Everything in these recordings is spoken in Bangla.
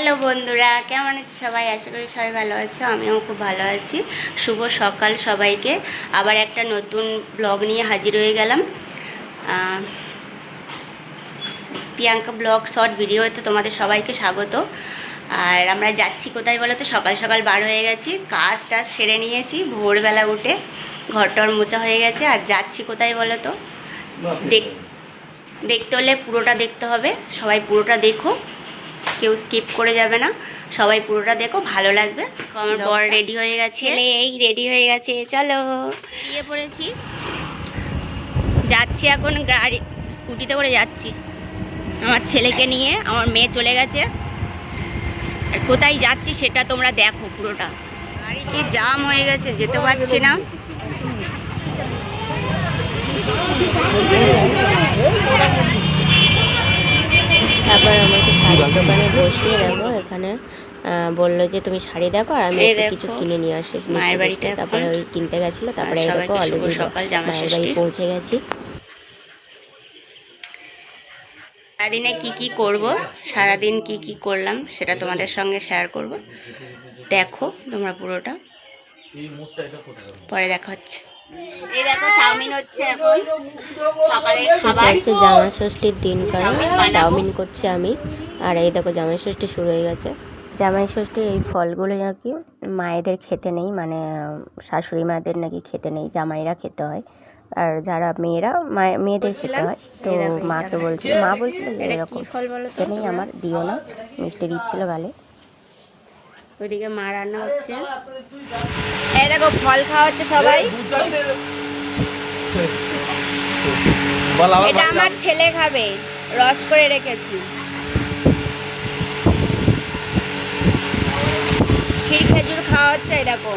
হ্যালো বন্ধুরা কেমন আছে সবাই? আশা করি সবাই ভালো আছো আমিও খুব ভালো আছি। শুভ সকাল সবাইকে। আবার একটা নতুন ব্লগ নিয়ে হাজির হয়ে গেলাম। প্রিয়াঙ্কা ব্লগ শর্ট ভিডিওতে তোমাদের সবাইকে স্বাগত। আর আমরা যাচ্ছি কোথায় বলো তো সকাল সকাল বার হয়ে গেছি কাজ টাজ সেরে নিয়েছি ভোরবেলা উঠে ঘরটর মোচা হয়ে গেছে। আর যাচ্ছি কোথায় বলো তো দেখ দেখতে হলে পুরোটা দেখতে হবে সবাই পুরোটা দেখো কেউ স্কিপ করে যাবে না। সবাই পুরোটা দেখো ভালো লাগবে। আমার বর রেডি হয়ে গেছে। এই রেডি হয়ে গেছে চলো। গিয়ে পড়েছি। যাচ্ছি এখন গাড়ি স্কুটিতে করে যাচ্ছি। আমার ছেলেকে নিয়ে আমার মেয়ে চলে গেছে। আর কোথায় যাচ্ছি সেটা তোমরা দেখো পুরোটা। গাড়ি কি জাম হয়ে গেছে যেতে পারছি না। শাড়ির দোকানে বসিয়ে দেখো এখানে বলল যে তুমি শাড়ি দেখো আর আমি কিছু কিনে নিয়ে আসি। মায়ের। বাড়িতে তারপরে ওই কিনতে গেছিল তারপরে দেখো অলরেডি সকাল, মায়ের বাড়ি পৌঁছে গেছি। সারাদিনে কি কি করব সারাদিন কি কি করলাম সেটা তোমাদের সঙ্গে শেয়ার করব। দেখো তোমরা পুরোটা। পরে দেখা হচ্ছে। এই দেখো চাউমিন হচ্ছে এখন। সকালের খাবার। হচ্ছে জামাই ষষ্ঠীর দিন কারণ। চাউমিন করছি আমি। আর এই দেখো জামাই ষষ্ঠী শুরু হয়ে গেছে। জামাই ষষ্ঠীর এই ফলগুলো নাকি মায়েদের খেতে নেই মানে শাশুড়ি মাদের নাকি খেতে নেই জামাইরা খেতে হয়। আর যারা মেয়েরা মায়ে- মেয়েদের খেতে হয়। তো মাকে বলছিল মা বলছিল এরকম খেতে নেই আমার দিও না। মিষ্টি দিচ্ছিল গালে। ওইদিকে মা রান্না হচ্ছে। এই দেখো ফল খাওয়া হচ্ছে সবাই এটা আমার ছেলে খাবে। রস করে রেখেছি। ক্ষীর খেজুর খাওয়া হচ্ছে এই দেখো।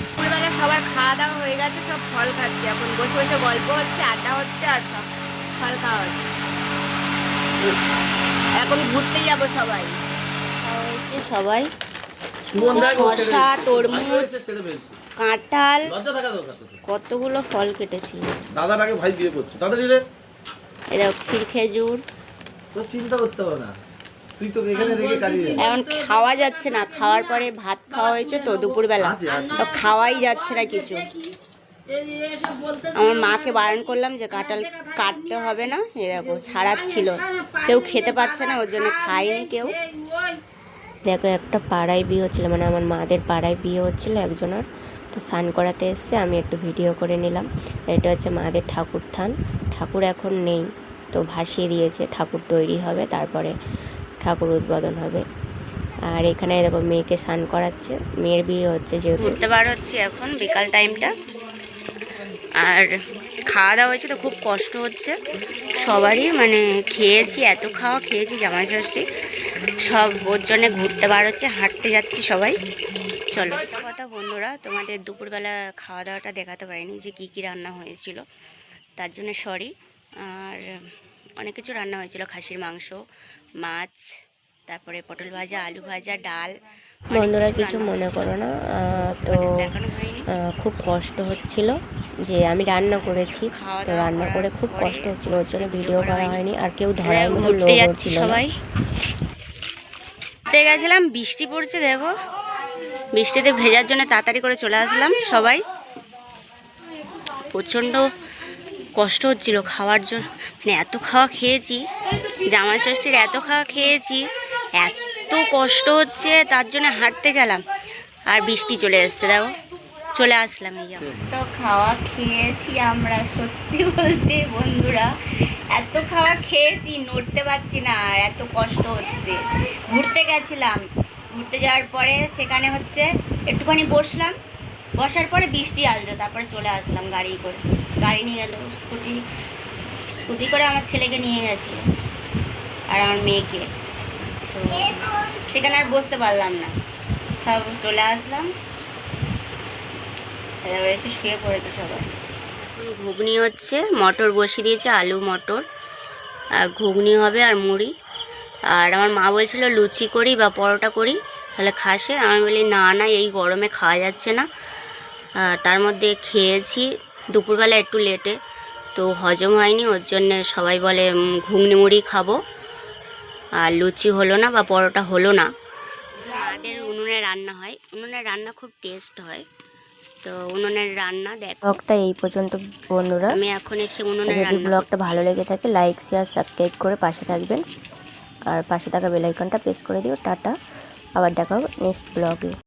দুপুরবেলা সবার খাওয়া দাওয়া হয়ে গেছে সব ফল খাচ্ছে। এখন বসে বসে গল্প হচ্ছে আড্ডা হচ্ছে আর সব ফল খাওয়া হচ্ছে। এখন ঘুরতে যাব সবাই। খাওয়া হয়েছে সবাই। শসা তরমুজ। কাঁঠাল। কতগুলো ফল কেটেছিল। দাদার আগে ভাই বিয়ে করছে। তাদের রে এটা ক্ষীর খেজুর। তোর চিন্তা করতে হবে না। তুই তো এখানে রেখে কাজে এখন খাওয়া যাচ্ছে না। খাওয়ার পরে ভাত খাওয়া হয়েছে তো দুপুরবেলা। তো খাওয়াই যাচ্ছে না কিছু। আমার মাকে বারণ করলাম যে কাঁঠাল কাটতে হবে না। এরকম দেখো ছাড়াচ্ছিল। কেউ খেতে পাচ্ছে না ওর জন্য খায়নি কেউ। দেখো একটা পাড়ায় বিয়ে হচ্ছিল মানে আমার মাদের পাড়ায় বিয়ে হচ্ছিল একজনের। তো স্নান করাতে এসছে, আমি একটু ভিডিও করে নিলাম। এটা হচ্ছে মাদের ঠাকুর থান। ঠাকুর এখন নেই, তো ভাসিয়ে দিয়েছে, ঠাকুর তৈরি হবে, তারপরে ঠাকুর উদ্বোধন হবে। আর এখানে দেখো মেয়েকে স্নান করাচ্ছে, মেয়ের বিয়ে হচ্ছে যেহেতু। ঘুরতে বার হচ্ছে এখন, বিকাল টাইমটা। আর খাওয়া দাওয়া হয়েছে তো খুব কষ্ট হচ্ছে। সবারই মানে খেয়েছি, এত খাওয়া খেয়েছি জামাই ষষ্ঠী। সব ওর জন্য ঘুরতে বার হচ্ছে হাঁটতে যাচ্ছি সবাই। চলো। কথা বন্ধুরা তোমাদের দুপুরবেলা খাওয়া দাওয়াটা দেখাতে পারিনি যে কী কী রান্না হয়েছিল। তার জন্য সরি আর অনেক কিছু রান্না হয়েছিল খাসির মাংস মাছ তারপরে পটল ভাজা আলু ভাজা ডাল। বন্ধুরা কিছু মনে করো না তো খুব কষ্ট হচ্ছিল যে আমি রান্না করেছি। তো রান্না করে খুব কষ্ট হচ্ছিল ওর জন্য ভিডিও করা হয়নি। আর কেউ ধরার মতো লোক ছিল সবাই। ঘুরতে গেছিলাম, বৃষ্টি পড়ছে দেখো। বৃষ্টিতে ভেজার জন্য তাড়াতাড়ি করে চলে আসলাম সবাই। প্রচণ্ড কষ্ট হচ্ছিল খাওয়ার জন্য। মানে এত খাওয়া খেয়েছি, জামাই ষষ্ঠীর এত খাওয়া খেয়েছি, এত কষ্ট হচ্ছে, তার জন্য হাঁটতে গেলাম। আর বৃষ্টি চলে এসছে দেখো। চলে আসলাম এই যেমন তো খাওয়া খেয়েছি আমরা সত্যি বলতে বন্ধুরা। এত খাওয়া খেয়েছি নড়তে পারছি না আর এত কষ্ট হচ্ছে। ঘুরতে গেছিলাম। ঘুরতে যাওয়ার পরে সেখানে হচ্ছে একটুখানি বসলাম। বসার পরে বৃষ্টি আসলো তারপরে চলে আসলাম গাড়ি করে। গাড়ি নিয়ে গেল স্কুটি স্কুটি করে আমার ছেলেকে নিয়ে গেছিল আর আমার মেয়েকে। তো সেখানে আর বসতে পারলাম না। সব চলে আসলাম। ঘুগনি হচ্ছে, মটর বসিয়ে দিয়েছে, আলু, মটর, আর ঘুগনি হবে আর মুড়ি। আর আমার মা বলছিল, লুচি করি বা পরোটা করি, তাহলে খাসে আমি বলি, না না, এই গরমে খাওয়া যাচ্ছে না। তার মধ্যে খেয়েছি, দুপুরবেলা একটু লেটে, তো হজম হয়নি, ওর জন্যে সবাই বলে ঘুগনি, মুড়ি খাব। আর লুচি হলো না বা পরোটা হলো না। আমাদের উনুনে রান্না হয়। উনুনে রান্না খুব টেস্ট হয়। তো উনুনের রান্না দেখো। ব্লগটা এই পর্যন্ত বন্ধুরা। আমি এখন এসে উনুনে যদি ব্লগটা ভালো লেগে থাকে লাইক শেয়ার সাবস্ক্রাইব করে পাশে থাকবেন। আর পাশে থাকা বেল আইকনটা প্রেস করে দিও। টাটা। আবার দেখা হবে নেক্সট ব্লগে